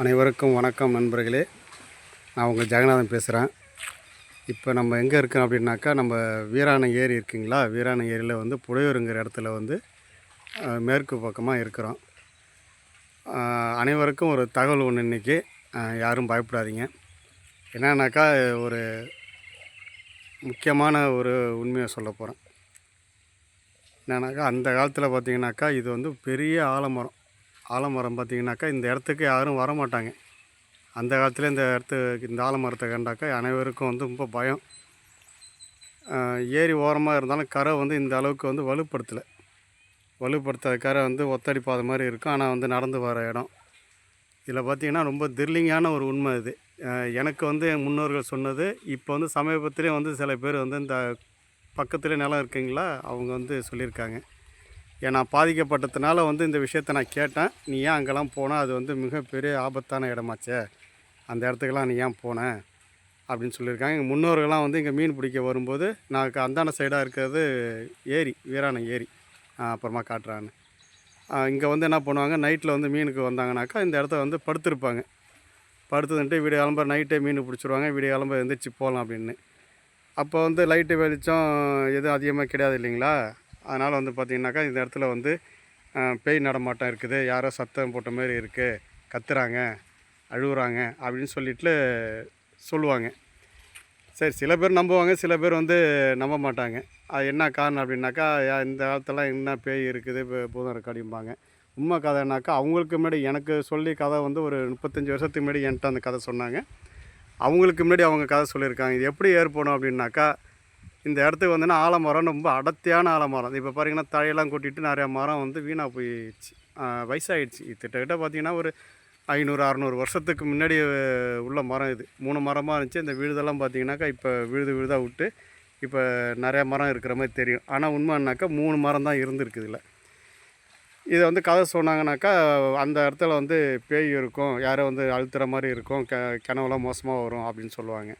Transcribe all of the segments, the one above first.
அனைவருக்கும் வணக்கம் நண்பர்களே. நான் உங்கள் ஜெகநாதன் பேசுகிறேன் இப்போ நம்ம எங்கே இருக்கோம் அப்படின்னாக்கா நம்ம வீராணை ஏரி இருக்குங்களா? வீராணை ஏரியில் வந்து புடையூருங்கிற இடத்துல வந்து மேற்கு பக்கமாக இருக்கிறோம். அனைவருக்கும் ஒரு தகவல் ஒன்று இன்றைக்கி யாரும் பயப்படாதீங்க. என்னன்னாக்கா ஒரு முக்கியமான ஒரு உண்மையை சொல்ல போகிறேன் என்னன்னாக்கா அந்த காலத்தில் பார்த்தீங்கன்னாக்கா இது வந்து பெரிய ஆலமரம். ஆலமரம் பார்த்தீங்கன்னாக்கா இந்த இடத்துக்கு யாரும் வர மாட்டாங்க அந்த காலத்தில் இந்த இடத்துக்கு இந்த ஆலமரத்தை கண்டாக்கா அனைவருக்கும் வந்து ரொம்ப பயம். ஏரி ஓரமாக இருந்தாலும் கரை வந்து இந்த அளவுக்கு வந்து வலுப்படுத்தலை. வலுப்படுத்தாத கரை வந்து ஒத்தடி பாத மாதிரி இருக்கும். ஆனால் வந்து நடந்து வர இடம். இதில் பார்த்தீங்கன்னா ரொம்ப திரில்லிங்கான ஒரு உண்மை இது. எனக்கு வந்து என் முன்னோர்கள் சொன்னது இப்போ வந்து சமீபத்திலே வந்து சில பேர் வந்து இந்த பக்கத்தில் நிலம் இருக்குங்களா? அவங்க வந்து சொல்லியிருக்காங்க. ஏன்னா பாதிக்கப்பட்டதுனால வந்து இந்த விஷயத்தை நான் கேட்டேன். நீ ஏன் அங்கெல்லாம் போனால் அது வந்து மிகப்பெரிய ஆபத்தான இடமாச்சே. அந்த இடத்துக்கெல்லாம் நீ ஏன் போன? அப்படின்னு சொல்லியிருக்காங்க. எங்கள் முன்னோர்கள்லாம் வந்து இங்கே மீன் பிடிக்க வரும்போது நான் அந்தான சைடாக இருக்கிறது ஏரி வீராணம் ஏரி. அப்புறமா காட்டுறான்னு. இங்கே வந்து என்ன பண்ணுவாங்க? நைட்டில் வந்து மீனுக்கு வந்தாங்கனாக்கா இந்த இடத்த வந்து படுத்துருப்பாங்க. படுத்துதுன்ட்டு விடிய கிளம்ப நைட்டே மீன் பிடிச்சிருவாங்க. விடிய கிளம்ப எழுந்திரிச்சு போகலாம் அப்படின்னு. அப்போ வந்து லைட்டு வெளிச்சம் எதுவும் அதிகமாக கிடையாது இல்லைங்களா? அதனால் வந்து பார்த்திங்கனாக்கா இந்த இடத்துல வந்து பேய் நடமாட்டம் இருக்குது. யாரோ சத்தம் போட்ட மாதிரி இருக்குது கத்துறாங்க அழுகுறாங்க அப்படின்னு சொல்லிட்டு சொல்லுவாங்க. சரி சில பேர் நம்புவாங்க சில பேர் வந்து நம்ப மாட்டாங்க. அது என்ன காரணம் அப்படின்னாக்கா இந்த காலத்தெல்லாம் என்ன பேய் இருக்குது இப்போ பூதம் இருக்கு அப்படிம்பாங்க. உண்மை கதைனாக்கா அவங்களுக்கு முன்னாடி எனக்கு சொல்லி கதை வந்து ஒரு முப்பத்தஞ்சு வருஷத்துக்கு முன்னாடி என்கிட்ட அந்த கதை சொன்னாங்க. அவங்களுக்கு முன்னாடி அவங்க கதை சொல்லியிருக்காங்க. இது எப்படி ஏற்படும் அப்படின்னாக்கா இந்த இடத்துக்கு வந்துன்னா ஆலமரம் ரொம்ப அடர்த்தியான ஆலமரம். இப்போ பார்த்தீங்கன்னா தழையெல்லாம் கொட்டிட்டு நிறையா மரம் வந்து வீணாக போயிடுச்சு. வயசாகிடுச்சு வயசாயிடுச்சு. கிட்டத்தட்ட பார்த்தீங்கன்னா ஒரு ஐநூறு அறநூறு வருஷத்துக்கு முன்னாடி உள்ள மரம் இது. மூணு மரமாக இருந்துச்சு. இந்த விழுதெல்லாம் பார்த்தீங்கன்னாக்கா இப்போ விழுது விழுதாக விட்டு இப்போ நிறையா மரம் இருக்கிற மாதிரி தெரியும். ஆனால் உண்மைன்னாக்கா மூணு மரம் தான் இருந்திருக்கு இல்லை இதை வந்து கதை சொன்னாங்கனாக்கா அந்த இடத்துல வந்து பேய் இருக்கும். யாரோ வந்து அழுத்துற மாதிரி இருக்கும். க கனவுலாம் மோசமாக வரும் அப்படின்னு சொல்லுவாங்க.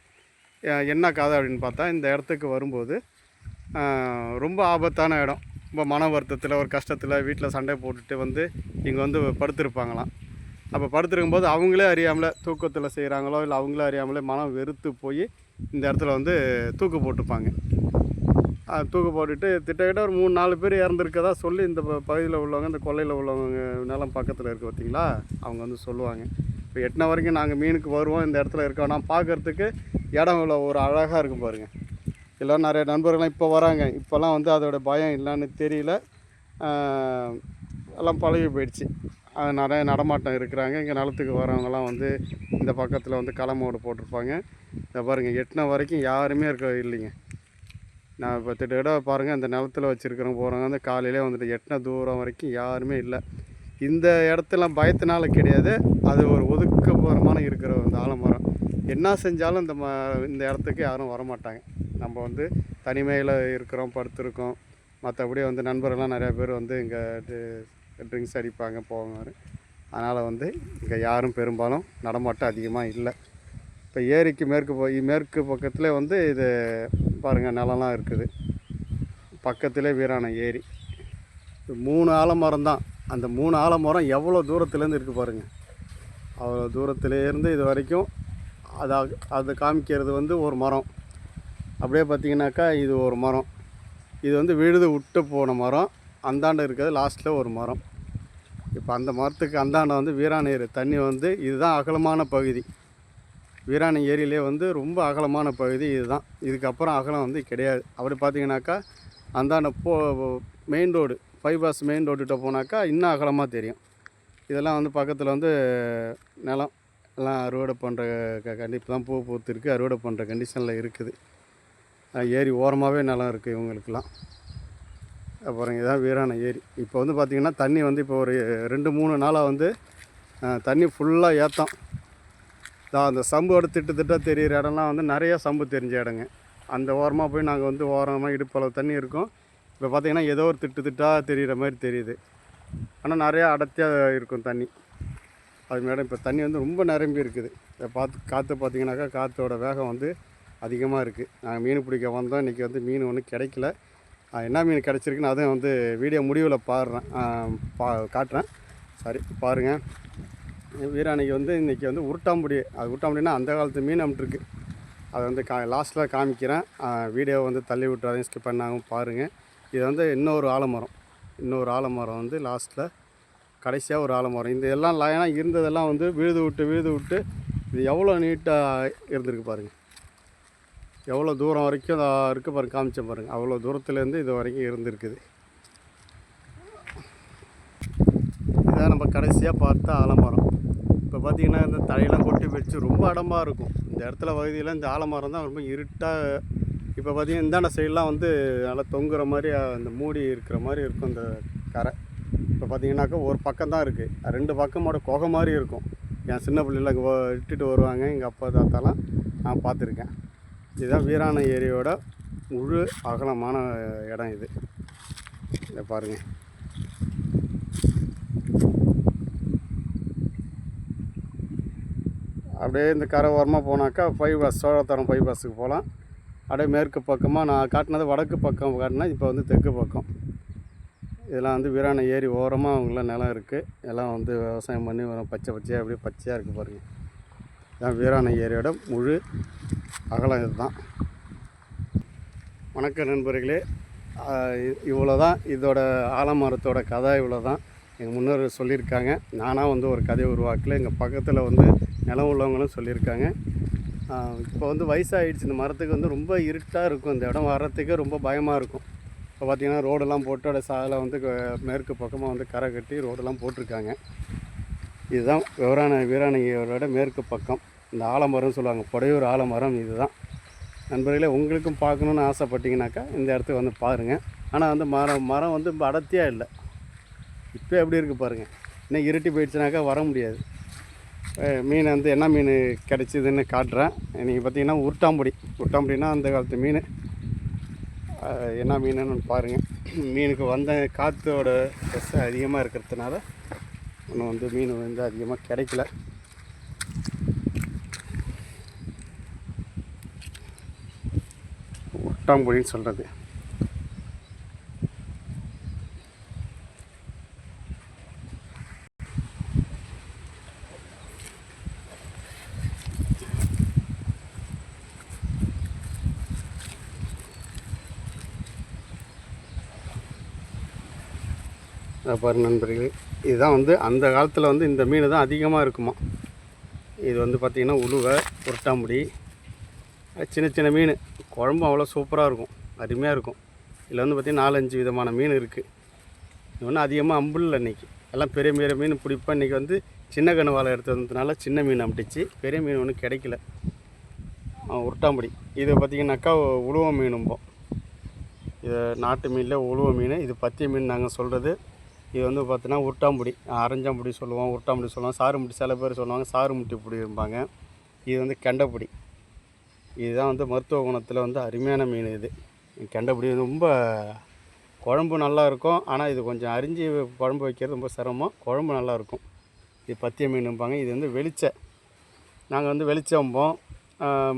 என்ன கதை அப்படின்னு பார்த்தா இந்த இடத்துக்கு வரும்போது ரொம்ப ஆபத்தான இடம். ரொம்ப மன வருத்தத்தில் ஒரு கஷ்டத்தில் வீட்டில் சண்டை போட்டுட்டு வந்து இங்கே வந்து படுத்திருப்பாங்களாம். அப்போ படுத்திருக்கும்போது அவங்களே அறியாமலே தூக்கத்தில் செய்கிறாங்களோ இல்லை அவங்களே அறியாமலே மனம் வெறுத்து போய் இந்த இடத்துல வந்து தூக்கு போட்டுப்பாங்க. தூக்கு போட்டுட்டு திட்டக்கிட்ட ஒரு மூணு நாலு பேர் இறந்துருக்கதா சொல்லி இந்த ப- பகுதியில் உள்ளவங்க இந்த கொல்லையில் உள்ளவங்க நிலம் பக்கத்தில் இருக்குது பார்த்தீங்களா அவங்க வந்து சொல்லுவாங்க. இப்போ எட்டின வரைக்கும் நாங்கள் மீனுக்கு வருவோம் இந்த இடத்துல இருக்கோம். நான் பார்க்குறதுக்கு இடம் இவ்வளோ ஒரு அழகாக இருக்கும் பாருங்கள் எல்லாம் நிறைய நண்பர்கள்லாம் இப்போ வராங்க. இப்போல்லாம் வந்து அதோட பயம் இல்லைன்னு தெரியல. எல்லாம் பழகி போயிடுச்சு. அது நிறைய நடமாட்டம் இருக்கிறாங்க. இங்கே நிலத்துக்கு வரவங்கலாம் வந்து இந்த பக்கத்தில் வந்து களமோடு போட்டிருப்பாங்க. இதை பாருங்கள் எட்டின வரைக்கும் யாருமே இருக்க இல்லைங்க. நான் இப்போ திட்ட பாருங்கள் இந்த நிலத்துல வச்சுருக்கிறவங்க போகிறவங்க வந்து காலையிலே வந்துட்டு எட்டின தூரம் வரைக்கும் யாருமே இல்லை. இந்த இடத்துல பயத்தினால கிடையாது. அது ஒரு ஒதுக்கப்பூர்வமான இருக்கிற இந்த ஆலமரம். என்ன செஞ்சாலும் இந்த ம இந்த இடத்துக்கு யாரும் வரமாட்டாங்க. நம்ம வந்து தனிமையில் இருக்கிறோம் படுத்திருக்கோம். மற்றபடி வந்து நண்பர்கள்லாம் நிறையா பேர் வந்து இங்கே ட்ரிங்க்ஸ் அடிப்பாங்க போவாங்க அதனால் வந்து இங்கே யாரும் பெரும்பாலும் நடமாட்டம் அதிகமாக இல்லை. இப்போ ஏரிக்கு மேற்கு போய் மேற்கு பக்கத்தில் வந்து இது பாருங்கள் நிலம்லாம் இருக்குது. பக்கத்திலே வீரான ஏரி. மூணு ஆலமரம் தான். அந்த மூணு ஆலமரம் எவ்வளோ தூரத்துலேருந்து இருக்குது பாருங்கள் அவ்வளோ தூரத்துலேருந்து இது வரைக்கும் அதை அதை காமிக்கிறது வந்து ஒரு மரம். அப்படியே பார்த்தீங்கன்னாக்கா இது ஒரு மரம். இது வந்து விழுது விட்டு போன மரம். அந்தாண்டை இருக்கிறது லாஸ்ட்டில் ஒரு மரம். இப்போ அந்த மரத்துக்கு அந்தாண்ட வந்து வீராண ஏரி தண்ணி வந்து இதுதான் அகலமான பகுதி. வீராணை ஏரியிலே வந்து ரொம்ப அகலமான பகுதி இதுதான். இதுக்கப்புறம் அகலம் வந்து கிடையாது. அப்படி பார்த்தீங்கன்னாக்கா அந்தாண்ட போ மெயின் ரோடு பைபாஸ் மெயின் ரோட்டுகிட்ட போனாக்கா இன்னும் அகலமாக தெரியும். இதெல்லாம் வந்து பக்கத்தில் வந்து நிலம். எல்லாம் அறுவடை பண்ணுற க கண்டிப்பு தான் பூ பூத்துருக்கு. அறுவடை பண்ணுற கண்டிஷனில் இருக்குது. ஏரி ஓரமாகவே நிலம் இருக்குது இவங்களுக்கெல்லாம். அப்புறம் இதான் வீரான ஏரி. இப்போ வந்து பார்த்திங்கன்னா தண்ணி வந்து இப்போ ஒரு ரெண்டு மூணு நாளாக வந்து தண்ணி ஃபுல்லாக ஏற்றம் தான் அந்த சம்போட திட்டு திட்டாக தெரிகிற இடம்லாம் வந்து நிறையா சம்பு தெரிஞ்ச இடங்க. அந்த ஓரமாக போய் நாங்கள் வந்து ஓரமாக இடுப்பளவு தண்ணி இருக்கும். இப்போ பார்த்திங்கன்னா ஏதோ ஒரு திட்டு திட்டாக தெரிகிற மாதிரி தெரியுது. ஆனால் நிறையா அடர்த்தியாக இருக்கும் தண்ணி. அது மேடம் இப்போ தண்ணி வந்து ரொம்ப நிரம்பி இருக்குது. இதை பார்த்து காற்று பார்த்திங்கனாக்கா காற்றோட வேகம் வந்து அதிகமாக இருக்குது நாங்கள் மீன் பிடிக்க வந்தோம். இன்றைக்கி வந்து மீன் ஒன்றும் கிடைக்கல. என்ன மீன் கிடச்சிருக்குன்னு அதுவும் வந்து வீடியோ முடிவில் பாடுறேன். பா காட்டுறேன். சாரி பாருங்கள் வீராணிக்கு வந்து இன்றைக்கி வந்து உருட்டாம்புடி அது உருட்டாம்புடினா அந்த காலத்து மீன் அமிட்டுருக்கு அதை வந்து கா லாஸ்ட்டில் காமிக்கிறேன். வீடியோ வந்து தள்ளி விட்டுறாதையும் ஸ்கிப் பண்ணாமல் பாருங்கள் இது வந்து இன்னொரு ஆலமரம். இன்னொரு ஆலமரம் வந்து லாஸ்ட்டில் கடைசியாக ஒரு ஆலமரம். இந்த எல்லாம் லைனாக இருந்ததெல்லாம் வந்து விழுது விட்டு விழுது விட்டு இது எவ்வளோ நீட்டாக இருந்திருக்கு பாருங்கள் எவ்வளோ தூரம் வரைக்கும் இதா இருக்குது பாருங்க காமிச்சேன் பாருங்கள் அவ்வளோ தூரத்துலேருந்து இது வரைக்கும் இருந்திருக்குது. இதான் நம்ம கடைசியாக பார்த்த ஆலமரம். இப்போ பார்த்தீங்கன்னா இந்த தழையெல்லாம் கொட்டி வச்சு ரொம்ப அடமாக இருக்கும். இந்த இடத்துல பகுதியில் இந்த ஆலமரம் தான் ரொம்ப இருட்டாக இப்போ பார்த்தீங்கன்னா இந்தாண்ட சைடெலாம் வந்து நல்லா தொங்குற மாதிரி அந்த மூடி இருக்கிற மாதிரி இருக்கும் இந்த கரை. இப்போ பார்த்தீங்கன்னாக்கா ஒரு பக்கம் தான் இருக்குது. ரெண்டு பக்கமோட குகை மாதிரி இருக்கும். என் சின்ன பிள்ளைல இங்கே இட்டுட்டு வருவாங்க. எங்கள் அப்பா தாத்தாலாம் நான் பார்த்துருக்கேன். இதுதான் வீராண ஏரியோட முழு அகலமான இடம் இது. இதை பாருங்கள் அப்படியே இந்த கரை ஓரமாக போனாக்கா பைபாஸ் சோழத்தரம் பைபாஸுக்கு போகலாம். அப்படியே மேற்கு பக்கமாக நான் காட்டினது வடக்கு பக்கம் காட்டினேன் இப்போ வந்து தெற்கு பக்கம். இதெல்லாம் வந்து வீராண ஏரி ஓரமாக அவங்களாம் நிலம் இருக்குது எல்லாம் வந்து விவசாயம் பண்ணி வரும். பச்சை பச்சையாக அப்படியே பச்சையாக இருக்குது பாருங்கள் இதான் வீராண ஏரியோட முழு அகலம் இதுதான். வணக்கம் நண்பர்களே. இவ்வளோ தான் இதோட ஆலமரத்தோட கதை இவ்வளோ தான் எங்கள் முன்னோர் சொல்லியிருக்காங்க. நானாக வந்து ஒரு கதையை உருவாக்கல. எங்கள் பக்கத்தில் வந்து நிலம் உள்ளவங்களும் சொல்லியிருக்காங்க. இப்போ வந்து வயசாகிடுச்சு இந்த மரத்துக்கு வந்து ரொம்ப இருட்டாக இருக்கும். இந்த இடம் வர்றதுக்கே ரொம்ப பயமாக இருக்கும். இப்போ பார்த்தீங்கன்னா ரோடெல்லாம் போட்டு அதோட சாதில் வந்து மேற்கு பக்கமாக வந்து கரை கட்டி ரோடெல்லாம் போட்டிருக்காங்க. இதுதான் விவரான வீராணகியோட மேற்கு பக்கம். இந்த ஆலமரம்னு சொல்லுவாங்க. புடையூர் ஆலமரம் இதுதான். நண்பர்களே உங்களுக்கும் பார்க்கணுன்னு ஆசைப்பட்டீங்கனாக்கா இந்த இடத்துக்கு வந்து பாருங்கள் ஆனால் வந்து மரம் மரம் வந்து இப்போ அடர்த்தியாக இல்லை. இப்போ எப்படி இருக்குது பாருங்கள் இன்னும் இருட்டி போயிடுச்சுனாக்கா வர முடியாது. மீன் வந்து என்ன மீன் கிடச்சிதுன்னு காட்டுறேன். நீங்கள் பார்த்தீங்கன்னா உருட்டாம்புடி. உருட்டாம்புடினா அந்த காலத்து மீன். என்ன மீனுன்னு பாருங்கள் மீனுக்கு வந்த காற்றோட ப்ரெஸ் அதிகமாக இருக்கிறதுனால இன்னும் வந்து மீன் வந்து அதிகமாக கிடைக்கல. உருட்டாம்புடின்னு சொல்கிறது பாரு நண்பர்களே இதுதான் வந்து அந்த காலத்தில் வந்து இந்த மீன் தான் அதிகமாக இருக்குமா? இது வந்து பார்த்திங்கன்னா உளுவை உருட்டாம்புடி சின்ன சின்ன மீன். குழம்பு அவ்வளோ சூப்பராக இருக்கும் அருமையாக இருக்கும். இதில் வந்து பார்த்திங்கன்னா நாலஞ்சு விதமான மீன் இருக்குது இது ஒன்றும் அதிகமாக அம்புல்ல இன்னைக்கு. எல்லாம் பெரிய பெரிய மீன் பிடிப்பேன். இன்றைக்கி வந்து சின்ன கண்ணு வாழை எடுத்து வந்ததுனால சின்ன மீன் அம்பிடிச்சு பெரிய மீன் ஒன்றும் கிடைக்கல. உருட்டாம்புடி. இது பார்த்திங்கனாக்கா உழுவ மீனும்போம். இது நாட்டு மீனில் உழுவ மீன் இது பத்திய மீன் நாங்கள் சொல்கிறது இது வந்து பார்த்தீங்கன்னா உருட்டாம்புடி அரைஞ்சாம்புடி சொல்லுவோம் உருட்டாம்புடி சொல்லுவோம் சாருமுட்டி சில பேர் சொல்லுவாங்க சாருமுட்டி புடி இருப்பாங்க இது வந்து கெண்டைப்புடி இதுதான் வந்து மருத்துவ குணத்தில் வந்து அருமையான மீன் இது. கெண்டைப்புடி வந்து ரொம்ப குழம்பு நல்லா இருக்கும். ஆனால் இது கொஞ்சம் அரிஞ்சு குழம்பு வைக்கிறது ரொம்ப சிரமம். குழம்பு நல்லாயிருக்கும் இது பத்திய மீனும்பாங்க. இது வந்து வெளிச்ச. நாங்கள் வந்து வெளிச்சம்போம்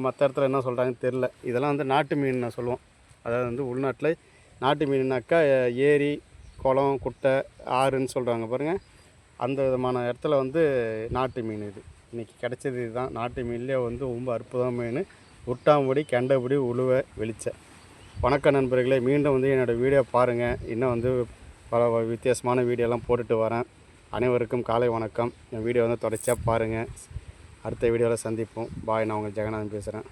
மற்ற இடத்துல என்ன சொல்கிறாங்கன்னு தெரில இதெல்லாம் வந்து நாட்டு மீன் நான் சொல்லுவோம். அதாவது வந்து உள்நாட்டில் நாட்டு மீன்னாக்கா ஏரி குளம் குட்டை ஆறுன்னு சொல்கிறாங்க பாருங்கள் அந்த விதமான இடத்துல வந்து நாட்டு மீன் இது. இன்றைக்கி கிடைச்சது இதுதான். நாட்டு மீன்லேயே வந்து ரொம்ப அற்புதமான மீன். உட்டாம்புடி கெண்டபுடி உழுவை வெளிச்ச. வணக்கம் நண்பர்களே. மீண்டும் வந்து என்னோடய வீடியோ பாருங்கள் இன்னும் வந்து பல வித்தியாசமான வீடியோலாம் போட்டுட்டு வரேன். அனைவருக்கும் காலை வணக்கம். என் வீடியோ வந்து தொடர்ச்சியாக பாருங்கள் அடுத்த வீடியோவில் சந்திப்போம். பாய் நான் உங்கள் ஜெகநாதன் பேசுகிறேன்